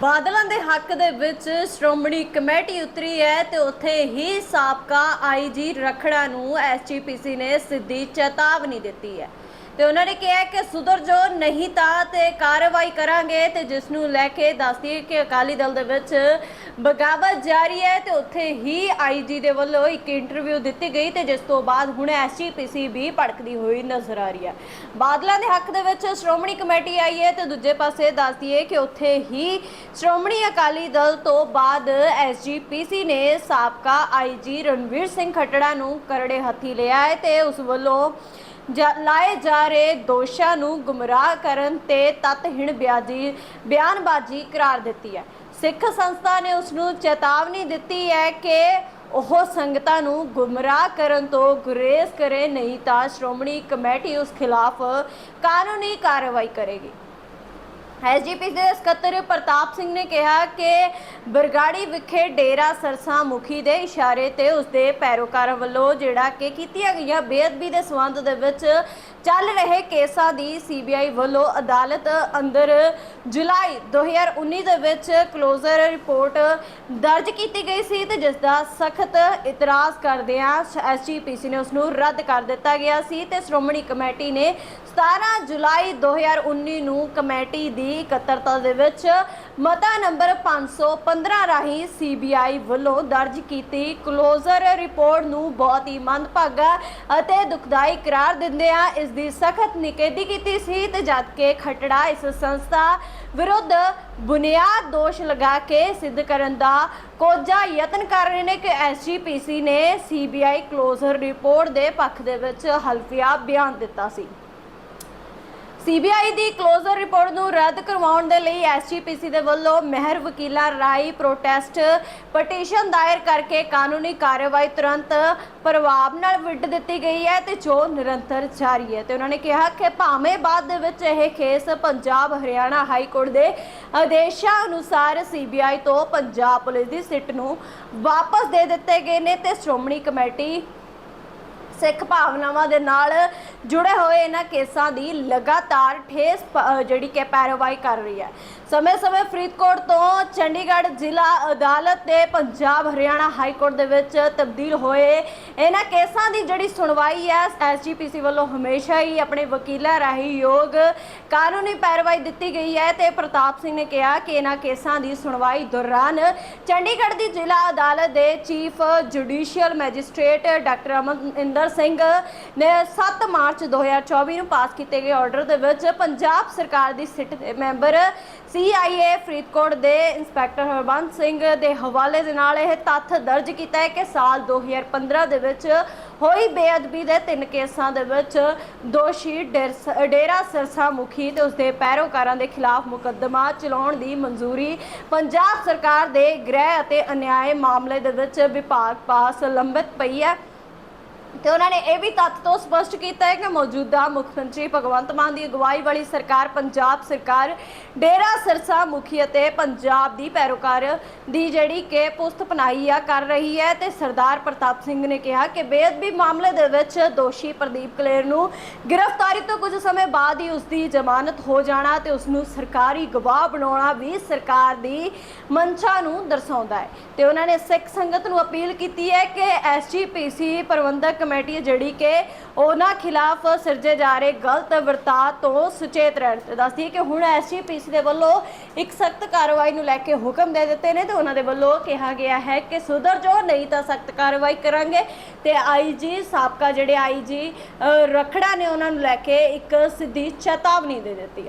ਬਾਦਲਾਂ ਦੇ ਹੱਕ ਦੇ ਵਿੱਚ ਸ਼੍ਰੋਮਣੀ ਕਮੇਟੀ ਉਤਰੀ ਹੈ ਤੇ ਉੱਥੇ ਹੀ ਸਾਬਕਾ ਆਈਜੀ ਰਖੜਾ ਨੂੰ ਐਸਜੀਪੀਸੀ ਨੇ ਸਿੱਧੀ ਚੇਤਾਵਨੀ ਦਿੱਤੀ ਹੈ। ਤੇ ਉਹਨਾਂ ਨੇ ਕਿਹਾ ਕਿ ਸੁਧਰ ਜੋ ਨਹੀਂ ਤਾਂ ਤੇ ਕਾਰਵਾਈ ਕਰਾਂਗੇ ਤੇ ਜਿਸ ਨੂੰ ਲੈ ਕੇ ਦੱਸਦੀ ਕਿ ਅਕਾਲੀ ਦਲ ਦੇ ਵਿੱਚ ਬਗਾਵਤ ਜਾਰੀ ਹੈ ਤੇ ਉੱਥੇ ਹੀ ਆਈਜੀ ਦੇ ਵੱਲੋਂ ਇੱਕ ਇੰਟਰਵਿਊ ਦਿੱਤੀ ਗਈ ਤੇ ਜਿਸ ਤੋਂ ਬਾਅਦ ਹੁਣ ਐਸਜੀਪੀਸੀ ਵੀ ਭੜਕਦੀ ਹੋਈ ਨਜ਼ਰ ਆ ਰਹੀ ਹੈ। ਬਾਦਲਾਂ ਦੇ ਹੱਕ ਦੇ ਵਿੱਚ ਸ਼੍ਰੋਮਣੀ ਕਮੇਟੀ ਆਈ ਹੈ ਤੇ ਦੂਜੇ ਪਾਸੇ ਦੱਸਦੀ ਹੈ ਕਿ ਉੱਥੇ ਹੀ ਸ਼੍ਰੋਮਣੀ ਅਕਾਲੀ ਦਲ ਤੋਂ ਬਾਅਦ ਐਸਜੀਪੀਸੀ ਨੇ ਸਾਬਕਾ ਆਈਜੀ ਰਣਵੀਰ ਸਿੰਘ ਖੱਟੜਾ ਨੂੰ ਕਰੜੇ ਹੱਥੀ ਲਿਆ ਹੈ ਤੇ ਉਸ ਵੱਲੋਂ ਲਾਏ ਜਾ ਰਹੇ ਦੋਸ਼ਾਂ ਨੂੰ ਗੁੰਮਰਾਹ ਕਰਨ ਤੇ ਤਤਹੀਣ ਬਿਆਜੀ ਬਿਆਨਬਾਜ਼ੀ ਕਰਾਰ ਦਿੱਤੀ ਹੈ। ਸਿੱਖ ਸੰਸਥਾ ਨੇ ਉਸ ਨੂੰ ਚੇਤਾਵਨੀ ਦਿੱਤੀ ਹੈ ਕਿ ਉਹ ਸੰਗਤਾਂ ਨੂੰ ਗੁੰਮਰਾਹ ਕਰਨ ਤੋਂ ਗੁਰੇਜ਼ ਕਰੇ, ਨਹੀਂ ਤਾਂ ਸ਼੍ਰੋਮਣੀ ਕਮੇਟੀ ਉਸ ਖਿਲਾਫ ਕਾਨੂੰਨੀ ਕਾਰਵਾਈ ਕਰੇਗੀ। ਐਸਜੀਪੀ ਦੇ ਸਕੱਤਰ ਪ੍ਰਤਾਪ ਸਿੰਘ ਨੇ ਕਿਹਾ ਕਿ ਬਰਗਾੜੀ ਵਿਖੇ ਡੇਰਾ ਸਰਸਾ ਮੁਖੀ ਦੇ ਇਸ਼ਾਰੇ ਤੇ ਉਸਦੇ ਪੈਰੋਕਾਰਾਂ ਵੱਲੋਂ ਜਿਹੜਾ ਕਿ ਕੀਤੀਆਂ ਗਈਆਂ ਬੇਅਦਬੀ ਦੇ ਸਬੰਧ ਦੇ ਵਿੱਚ ਚੱਲ ਰਹੇ ਕੇਸਾਂ ਦੀ ਸੀਬੀਆਈ ਵੱਲੋਂ ਅਦਾਲਤ ਅੰਦਰ ਜੁਲਾਈ 2019 ਦੇ ਵਿੱਚ ਕਲੋਜ਼ਰ ਰਿਪੋਰਟ ਦਰਜ ਕੀਤੀ ਗਈ ਸੀ ਤੇ ਜਿਸ ਦਾ ਸਖਤ ਇਤਰਾਜ਼ ਕਰਦਿਆਂ ਐਸਜੀਪੀਸੀ ਨੇ ਉਸ ਨੂੰ ਰੱਦ ਕਰ ਦਿੱਤਾ ਗਿਆ ਸੀ ਤੇ ਸ਼੍ਰੋਮਣੀ ਕਮੇਟੀ ਨੇ 17 ਜੁਲਾਈ 2019 ਨੂੰ ਕਮੇਟੀ ਦੀ ਇਕੱਤਰਤਾ ਦੇ ਵਿੱਚ ਮਤਾ ਨੰਬਰ 515 ਰਾਹੀਂ ਸੀਬੀਆਈ ਵੱਲੋਂ ਦਰਜ ਕੀਤੀ ਕਲੋਜ਼ਰ ਰਿਪੋਰਟ ਨੂੰ ਬਹੁਤ ਹੀ ਮੰਦਭਾਗਾ ਅਤੇ ਦੁਖਦਾਈ ਕਰਾਰ ਦਿੰਦਿਆਂ ਇਸ ਦੀ ਸਖਤ ਨਿਖੇਧੀ ਕੀਤੀ ਸੀ ਤੇ ਜਦ ਕਿ ਖਟੜਾ ਇਸ ਸੰਸਥਾ ਵਿਰੁੱਧ ਬੁਨਿਆਦ ਦੋਸ਼ ਲਗਾ ਕੇ ਸਿੱਧ ਕਰਨ ਦਾ ਕੋਝਾ ਯਤਨ ਕਰ ਰਹੇ ਨੇ ਕਿ ਐਸਜੀਪੀਸੀ ਨੇ ਸੀਬੀਆਈ ਕਲੋਜ਼ਰ ਰਿਪੋਰਟ ਦੇ ਪੱਖ ਦੇ ਵਿੱਚ ਹਲਫੀਆ ਬਿਆਨ ਦਿੱਤਾ ਸੀ। ਸੀਬੀਆਈ ਦੀ ਕਲੋਜ਼ਰ ਰਿਪੋਰਟ ਨੂੰ ਰੱਦ ਕਰਵਾਉਣ ਦੇ ਲਈ ਐਸਜੀਪੀਸੀ ਦੇ ਵੱਲੋਂ ਮਹਿਰ ਵਕੀਲਾਂ ਰਾਈ ਪ੍ਰੋਟੈਸਟ ਪਟੀਸ਼ਨ ਦਾਇਰ ਕਰਕੇ ਕਾਨੂੰਨੀ ਕਾਰਵਾਈ ਤੁਰੰਤ ਪ੍ਰਭਾਵ ਨਾਲ ਵਿੱਢ ਦਿੱਤੀ ਗਈ ਹੈ ਤੇ ਜੋ ਨਿਰੰਤਰ ਜਾਰੀ ਹੈ। ਤੇ ਉਹਨਾਂ ਨੇ ਕਿਹਾ ਕਿ ਭਾਵੇਂ ਬਾਅਦ ਦੇ ਵਿੱਚ ਇਹ case Punjab, Haryana high court ਦੇ ਆਦੇਸ਼ਾਂ ਅਨੁਸਾਰ ਸੀਬੀਆਈ ਤੋਂ ਪੰਜਾਬ ਪੁਲਿਸ ਦੀ ਸਿੱਟ ਨੂੰ ਵਾਪਸ ਦੇ ਦਿੱਤੇ ਗਏ ਨੇ ਤੇ ਸ਼੍ਰੋਮਣੀ ਕਮੇਟੀ ਸਿੱਖ ਭਾਵਨਾਵਾਂ ਦੇ ਨਾਲ ਜੁੜੇ ਹੋਏ ਇਹਨਾਂ ਕੇਸਾਂ ਦੀ ਲਗਾਤਾਰ ਠੇਸ ਜਿਹੜੀ ਕਿ ਪੈਰਵਾਈ ਕਰ ਰਹੀ ਹੈ। ਸਮੇਂ-ਸਮੇਂ ਫਰੀਦਕੋਟ ਤੋਂ ਚੰਡੀਗੜ੍ਹ ਜ਼ਿਲ੍ਹਾ ਅਦਾਲਤ ਤੇ ਪੰਜਾਬ ਹਰਿਆਣਾ ਹਾਈ ਕੋਰਟ ਦੇ ਵਿੱਚ ਤਬਦੀਲ ਹੋਏ। ਇਹਨਾਂ ਕੇਸਾਂ ਦੀ ਜਿਹੜੀ ਸੁਣਵਾਈ ਹੈ ਐਸਜੀਪੀਸੀ ਵੱਲੋਂ ਹਮੇਸ਼ਾ ਹੀ ਆਪਣੇ ਵਕੀਲਾਂ ਰਾਹੀਂ ਯੋਗ ਕਾਨੂੰਨੀ ਪੈਰਵਾਈ ਦਿੱਤੀ ਗਈ ਹੈ ਤੇ ਪ੍ਰਤਾਪ ਸਿੰਘ ਨੇ ਕਿਹਾ ਕਿ ਇਹਨਾਂ ਕੇਸਾਂ ਦੀ ਸੁਣਵਾਈ ਦੌਰਾਨ ਚੰਡੀਗੜ੍ਹ ਦੀ ਜ਼ਿਲ੍ਹਾ ਅਦਾਲਤ ਦੇ chief judicial magistrate doctor Amaninder Singh ਨੇ 7 ਮਾਰਚ 2024 ਨੂੰ ਪਾਸ ਕੀਤੇ ਗਏ ਆਰਡਰ ਦੇ ਵਿੱਚ ਪੰਜਾਬ ਸਰਕਾਰ ਦੀ ਸਿੱਟ ਦੇ ਮੈਂਬਰ ਸੀਆਈਏ ਫਰੀਦਕੋਟ ਦੇ ਇੰਸਪੈਕਟਰ ਹਰਬੰਸ ਸਿੰਘ ਦੇ ਹਵਾਲੇ ਦੇ ਨਾਲ ਇਹ ਤੱਥ ਦਰਜ ਕੀਤਾ ਹੈ ਕਿ ਸਾਲ 2015 ਦੇ ਵਿੱਚ ਹੋਈ ਬੇਅਦਬੀ ਦੇ ਤਿੰਨ ਕੇਸਾਂ ਦੇ ਵਿੱਚ ਦੋਸ਼ੀ ਡੇਰ- ਡੇਰਾ ਸਰਸਾ ਮੁਖੀ ਤੇ ਉਸਦੇ ਪੈਰੋਕਾਰਾਂ ਦੇ ਖਿਲਾਫ ਮੁਕੱਦਮਾ ਚਲਾਉਣ ਦੀ ਮਨਜ਼ੂਰੀ ਪੰਜਾਬ ਸਰਕਾਰ ਦੇ ਗ੍ਰਹਿ ਅਤੇ ਅਨਿਆਏ ਮਾਮਲੇ ਦੇ ਵਿੱਚ ਵਿਭਾਗ ਪਾਸ ਲੰਬਿਤ ਪਈ ਹੈ। ਤੇ ਉਹਨਾਂ ਨੇ ਇਹ ਵੀ ਤੱਥ ਤੋਂ ਸਪਸ਼ਟ ਕੀਤਾ ਹੈ ਕਿ ਮੌਜੂਦਾ ਮੁੱਖ ਮੰਤਰੀ ਭਗਵੰਤ ਮਾਨ ਦੀ ਅਗਵਾਈ ਵਾਲੀ ਸਰਕਾਰ ਪੰਜਾਬ ਸਰਕਾਰ ਡੇਰਾ ਸਰਸਾ ਮੁਖੀ ਅਤੇ ਪੰਜਾਬ ਦੀ ਪੈਰੋਕਾਰ ਦੀ ਜਿਹੜੀ ਕਿ ਪੁਸਤ ਪਨਾਈ ਆ ਕਰ ਰਹੀ ਹੈ ਤੇ ਸਰਦਾਰ ਪ੍ਰਤਾਪ ਸਿੰਘ ਨੇ ਕਿਹਾ ਕਿ ਬੇਅਦਬੀ ਮਾਮਲੇ ਦੇ ਵਿੱਚ ਦੋਸ਼ੀ ਪ੍ਰਦੀਪ ਕਲੇਰ ਨੂੰ ਗ੍ਰਿਫਤਾਰੀ ਤੋਂ ਕੁਝ ਸਮੇਂ ਬਾਅਦ ਹੀ ਉਸ ਦੀ ਜ਼ਮਾਨਤ ਹੋ ਜਾਣਾ ਤੇ ਉਸ ਨੂੰ ਸਰਕਾਰੀ ਗਵਾਹ ਬਣਾਉਣਾ ਵੀ ਸਰਕਾਰ ਦੀ ਮਨਸ਼ਾ ਨੂੰ ਦਰਸਾਉਂਦਾ ਹੈ। ਤੇ ਉਹਨਾਂ ਨੇ ਸਿੱਖ ਸੰਗਤ ਨੂੰ ਅਪੀਲ ਕੀਤੀ ਹੈ ਕਿ ਐਸਜੀਪੀਸੀ ਪ੍ਰਬੰਧਕ ਕਮੇਟੀ ਹੈ ਜਿਹੜੀ ਕਿ ਉਹਨਾਂ ਖਿਲਾਫ ਸਿਰਜੇ ਜਾ ਰਹੇ ਗਲਤ ਵਰਤਾਅ ਤੋਂ ਸੁਚੇਤ ਰਹਿਣ ਤੇ ਦੱਸਦੀ ਹੈ ਕਿ ਹੁਣ ਐਸਜੀਪੀਸੀ ਦੇ ਵੱਲੋਂ ਇੱਕ ਸਖਤ ਕਾਰਵਾਈ ਨੂੰ ਲੈ ਕੇ ਹੁਕਮ ਦੇ ਦਿੱਤੇ ਨੇ ਤੇ ਉਹਨਾਂ ਦੇ ਵੱਲੋਂ ਕਿਹਾ ਗਿਆ ਹੈ ਕਿ ਸੁਧਰ ਜੋ ਨਹੀਂ ਤਾਂ ਸਖਤ ਕਾਰਵਾਈ ਕਰਾਂਗੇ। ਤੇ ਆਈਜੀ ਸਾਬਕਾ ਜਿਹੜੇ ਆਈਜੀ ਰਖੜਾ ਨੇ ਉਹਨਾਂ ਨੂੰ ਲੈ ਕੇ ਇੱਕ ਸਿੱਧੀ ਚੇਤਾਵਨੀ ਦੇ ਦਿੱਤੀ ਆ।